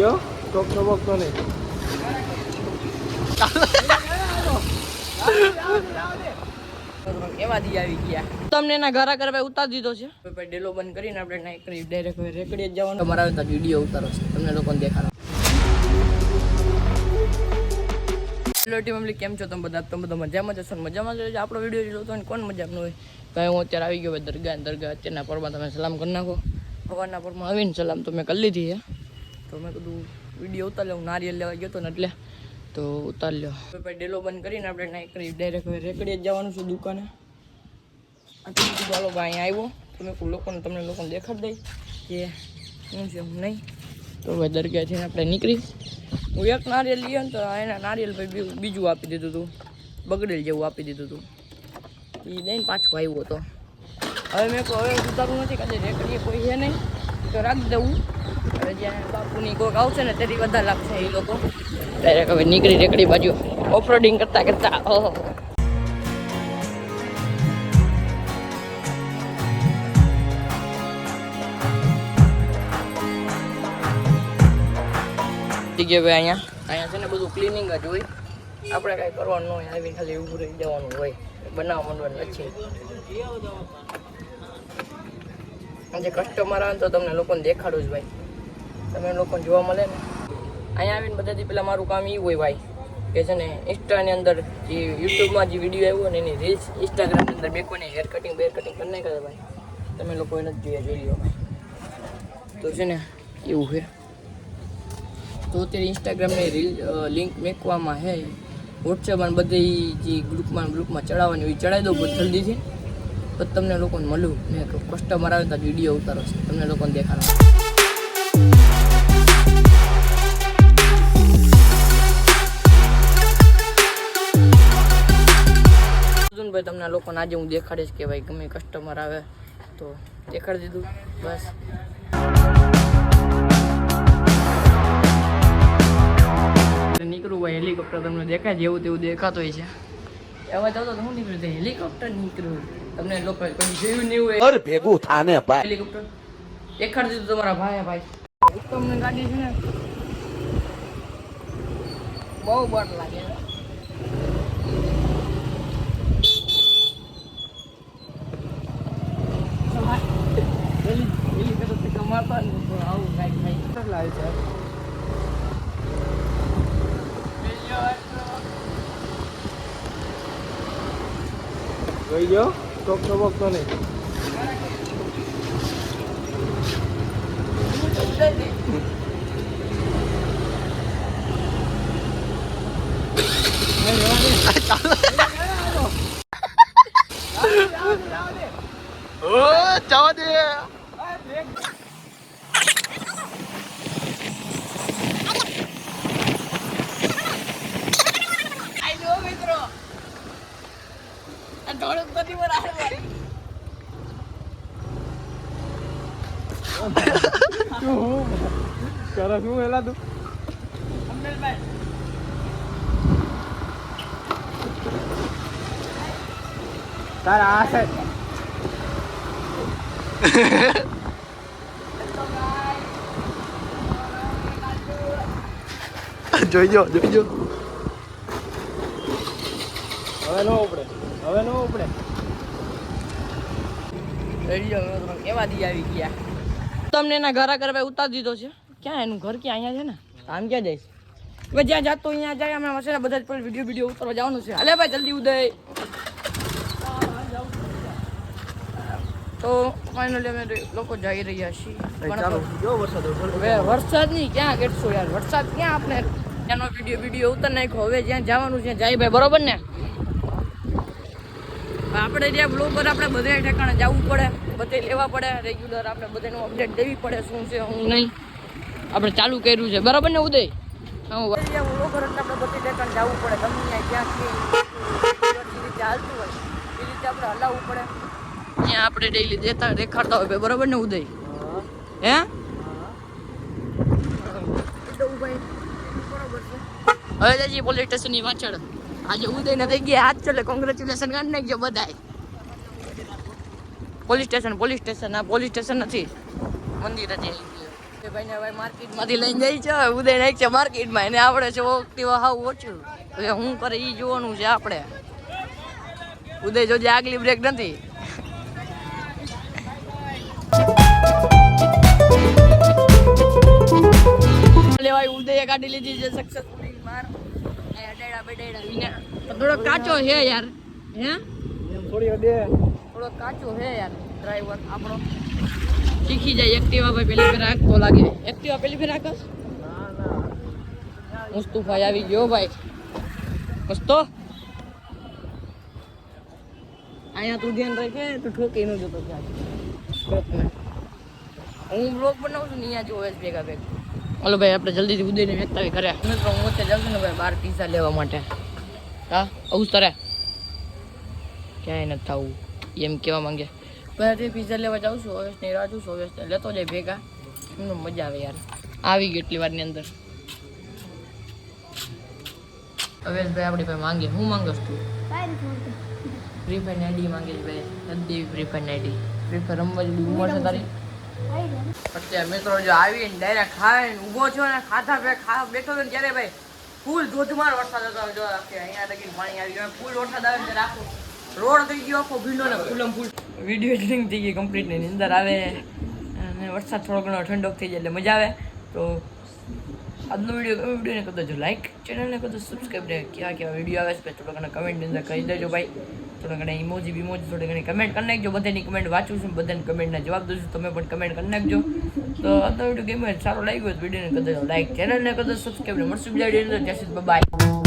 નહીં. આવી ગયા. તમને એના ઘરા કરવા ઉતારી દીધો છે? ભાઈ ડેલો બંધ કરીને આપણે નાઈક કરી ડાયરેક્ટ રેકડી જ જવાનું. તમારા તો વીડિયો ઉતારો છે. તમને લોકોને દેખાડો. હેલો ટીમ ફેમિલી કેમ છો તમે બધા? તમે બધા મજામાં જશો ને? મજામાં જ રહેજો. આપણો વીડિયો જોતો હોય ને કોણ મજામાં હોય? કઈ હું અત્યારે આવી ગયો દરગાહ દરગાહ. અત્યારના પરમાં તમે સલામ કરી નાખો. સવારના પરમાં આવીને સલામ તો મેં કરી લીધી છે. તો મેં કીધું, વીડિયો ઉતાર હું નારિયેલ લેવા ગયો હતો ને એટલે. તો ઉતાર લ્યો. ભાઈ ડેલો બંધ કરીને આપણે નાઈ કરી ડાયરેક્ટ હવે રેકડી જ જવાનું છે દુકાને. આટલું બધું ચાલો ભાઈ આવ્યો. તો મેં લોકોને, તમને લોકોને દેખાડી દઈ કે શું છે, હું નહીં. તો હવે દરગાહથી આપણે નીકળી. હું એક નારિયેલ લઈએ ને તો એના નારિયેલ ભાઈ બીજું- આપી દીધું હતું બગડેલ જેવું આપી દીધું હતું એ દઈને પાછું આવ્યો હતો. હવે મેં હવે સુધારવું નથી કદાચ રેકડીએ કોઈ છે નહીં. તો રાખી દઉં. હવે જ્યાં બાપુની કોઈક આવશે ને તેથી વધારે લાગશે એ લોકો. ડાયરેક્ટ હવે નીકળી રેકડી બાજુ. ઓફરોડિંગ કરતા કરતા ઓહો જગ્યાએ ભાઈ અહીંયા. અહીંયા છે ને બધું ક્લિનિંગ જ હોય. આપણે કાંઈ કરવાનું હોય, આવીને ખાલી ઊભું રહી જવાનું હોય. બનાવવા માંડવાનું નથી જે કસ્ટમર આવે તો તમને લોકોને દેખાડું જ ભાઈ. તમે લોકોને જોવા મળે ને. અહીંયા આવીને બધાથી પહેલાં મારું કામ એ હોય ભાઈ, કે છે ને ઇન્સ્ટાની અંદર જે યુટ્યુબમાં જે વીડિયો આવ્યો ને એની રીલ્સ ઇન્સ્ટાગ્રામની અંદર બે કોઈને હેર કટિંગ બેર કટિંગ કરી નાખ્યા ભાઈ. તમે લોકો એને જ જોઈએ જોઈ લો તો છે ને એવું છે. તો અત્યારે ઇન્સ્ટાગ્રામની રીલ લિંક મેકવામાં વોટ્સએપ અને બધી જે ગ્રુપમાં ગ્રુપમાં ચડાવવાની હોય ચડાવી દઉં જલ્દીથી. તો તમને લોકોને મળું ને કસ્ટમર આવે તો વીડિયો ઉતારો છે. તમને લોકોને દેખાડો. ભાઈ તમને લોકોને આજે હું દેખાડીશ કે ભાઈ ગમે કસ્ટમર આવે તો દેખાડી દીધું. બસ. નીકળું ભાઈ હેલિકોપ્ટર તમને દેખાય જેવું તેવું દેખાતું હોય છે. એવા જતો તો હું નીકળ્યું તો હેલિકોપ્ટર નીકળ્યું તમને લોકો કોઈ જોયું નહીં હોય ભેગું થાને ભાઈ. હેલિકોપ્ટર. દેખાડી દીધું તમારા ભાઈ ભાઈ. ઉત્તમને ગાડી છે ને? બહુ બટ લાગે. પેલી પેલી કરત કમાતા ને તો આવું કાંઈક થાય કેટલા છે જોઈ ગયો ટોક ટોક તો નહીં. જવા દે. કરે શું એલા તું તાર આ છે. જોઈજો જોઈજો હવે નો ઉપડે. હવે નો ઉપડે. કેવા દી આવી ગયા. તમને એના ઘરા કરવા ઉતારી દીધો છે. ક્યાં એનું ઘર ક્યાં? અહીંયા છે ને? આમ ક્યાં જાય હવે જ્યાં જાતો અહીંયા જાય. અમે મસે બધા જ પણ વીડિયો વીડિયો ઉતારવા જવાનું છે. અલે ભાઈ જલ્દી ઉદય. તો ફાઇનલી અમે લોકો જઈ રહ્યા છીએ. વરસાદ નહીં ક્યાં કેટશો યાર? વરસાદ ક્યાં આપણે? ત્યાંનો વીડિયો વીડિયો ઉતાર નાખ્યો. હવે જ્યાં જવાનું છે જાય ભાઈ બરોબર ને? આપણે ત્યાં બ્લોગર આપણે બધે ઠેકાણે જવું પડે બધે લેવા પડે રેગ્યુલર આપણે બધાનું અપડેટ દેવી પડે શું છે હું નહીં. આપણે ચાલુ કર્યું છે. બરાબર ને ઉદય? હા બ્લોગર એટલે આપણે બધે ઠેકાણે જવું પડે. ગમે ક્યાં જે રીતે હાલતું હોય એ રીતે આપણે હલાવવું પડે. ત્યાં આપણે ડેઈલી દેતા દેખાડતા હોય બરાબર ને ઉદય? હે? હવે જઈએ પોલીસ સ્ટેશનની પાછળ. આજે ઉદયને થઈ ગયા, હાથ ચલે કોંગ્રેચ્યુલેશન કરી નાખજો બધાય. પોલીસ સ્ટેશન પોલીસ સ્ટેશન, આ પોલીસ સ્ટેશન નથી. મંદિર જ ભાઈને માર્કેટમાંથી લઈને જાય છે ઉદય નાખ છે, માર્કેટમાં એને આપણે છે એક્ટિવા હાવ ઓછું. હવે હું કરે એ જોવાનું છે આપણે. ઉદય જોજે આગલી બ્રેક નથી. લેવાય ઉદયે કાઢી લીધી છે સક્સેસફુલ વિના થોડો કાચો છે યાર. હે? થોડી દે થોડો કાચો છે યાર ડ્રાઈવર આપણો. શીખી જાય. એક્ટિવા ભાઈ પેલી ફેર રાખતો લાગે. એક્ટિવા પેલી ફેર રાખસ ના ના મુસ્તુફાઈ આવી ગયો ભાઈ. મસ્તો અહીંયા તું ધ્યાન રાખે તું ઠોકી ન જતો હું બ્લોગ બનાવું છું ને અહીંયા જોવે ભેગા ભેગા. હાલો ભાઈ આપણે જલ્દીથી ઉદયને વેચતા હોય ઘરે. મિત્રો હું અત્યારે જાઉં છું ને ભાઈ બહાર પીઝા લેવા માટે. હા? આવું તારે? ક્યાંય નથી થવું એમ કહેવા માંગે. ભાઈ પીઝા લેવા જાઉં છું નહીં રાહ જોઉં છું હવે લેતો જાય ભેગા. એમને મજા આવે યાર. આવી ગઈ એટલી વારની અંદર. હવે ભાઈ આપણી ભાઈ માંગે. હું માંગસ તું? ફ્રી ફાયર આઈડી માંગે છે ભાઈ. નથી free fire ID. Free fire રમવા જેવી ઉંમર છે તારી? અત્યારે મિત્રો જો આવીને ડાયરેક્ટ ખાઈને ઊભો છો ને ખાધા પે ખા બેઠો છો ને ત્યારે ભાઈ ફૂલ ધોધમાર વરસાદ હતો. જો અહીંયા લગીને પાણી આવી ગયું. ફૂલ વરસાદ આવે ત્યારે આખો રોડ થઈ ગયો, આખો ભીનો ને ફૂલમ ફૂલ. વીડિયો એડિટિંગ થઈ ગઈ કમ્પ્લીટની અંદર આવે. અને વરસાદ થોડો ઘણો ઠંડક થઈ જાય એટલે મજા આવે. તો આજનો વીડિયો ગમે વિડીયોને કદાચ લાઈક ચેનલને કદાચ સબસ્ક્રાઈબ ને ક્યાં કેવા વીડિયો આવે છે થોડા ઘણા કમેન્ટની અંદર કહી દેજો ભાઈ. થોડા ઘણા ઇમોજી બિમોજી થોડી ઘણી કમેન્ટ કરી નાખજો. બધાની કમેન્ટ વાંચું છું બધાની કમેન્ટના જવાબ દઉં છું. તમે પણ કમેન્ટ કરી નાખજો. તો આજનો વીડિયો ગમે સારો લાગ્યો તો વિડીયોને કદાચ લાઈક ચેનલને કદાચ સબસ્ક્રાઈબ મળશું બીજા વીડિયો ત્યાં સુધી બાય